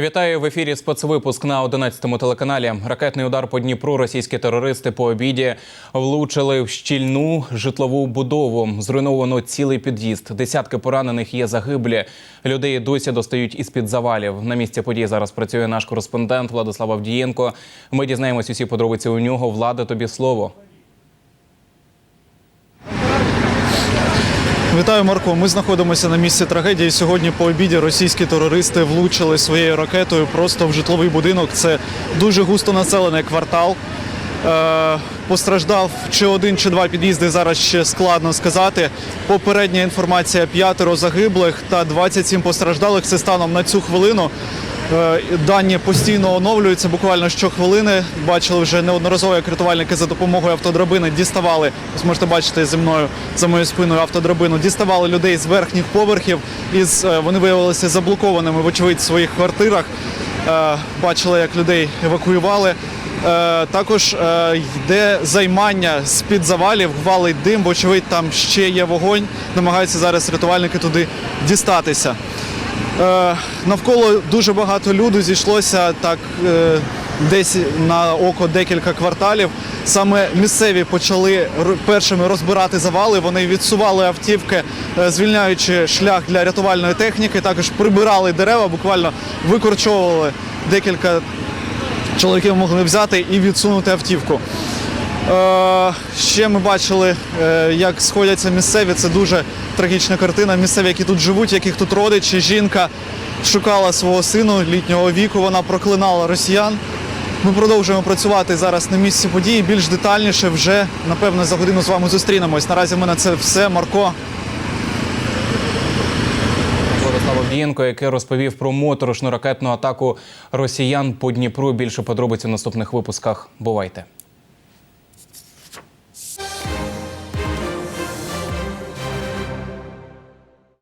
Вітаю в ефірі спецвипуск на 11-му телеканалі. Ракетний удар по Дніпру. Російські терористи по обіді влучили в щільну житлову будову. Зруйновано цілий під'їзд. Десятки поранених є загиблі. Людей досі достають із під завалів. На місці події зараз працює наш кореспондент Владислав Авдієнко. Ми дізнаємось усі подробиці у нього. Влада, тобі слово. Вітаю, Марко. Ми знаходимося на місці трагедії. Сьогодні по обіді російські терористи влучили своєю ракетою просто в житловий будинок. Це дуже густо населений квартал. Е, постраждав чи один, чи два під'їзди. Зараз ще складно сказати. Попередня інформація: п'ятеро загиблих та 27 постраждалих. Це станом на цю хвилину. Е, Дані постійно оновлюються буквально щохвилини. Бачили вже неодноразово, як рятувальники за допомогою автодрабини діставали. Ось можете бачити зі мною за моєю спиною автодрабину. Діставали людей з верхніх поверхів. Із е, вони виявилися заблокованими, вочевидь, в своїх квартирах. Е, Бачили, як людей евакуювали. Також йде займання з під завалів, валить дим, вочевидь, там ще є вогонь. Намагаються зараз рятувальники туди дістатися. Е, навколо дуже багато люду зійшлося так е, десь на око декілька кварталів. Саме місцеві почали першими розбирати завали. Вони відсували автівки, е, звільняючи шлях для рятувальної техніки. Також прибирали дерева, буквально викорчовували декілька чоловіків могли взяти і відсунути автівку. Е, ще ми бачили, е, як сходяться місцеві. Це дуже трагічна картина. Місцеві, які тут живуть, яких тут родичі, жінка шукала свого сину літнього віку. Вона проклинала росіян. Ми продовжуємо працювати зараз на місці події. Більш детальніше вже напевно за годину з вами зустрінемось. Наразі в мене це все. Марко. Владислав Авдієнко, який розповів про моторошну ракетну атаку росіян по Дніпру. Більше подробиць у наступних випусках. Бувайте.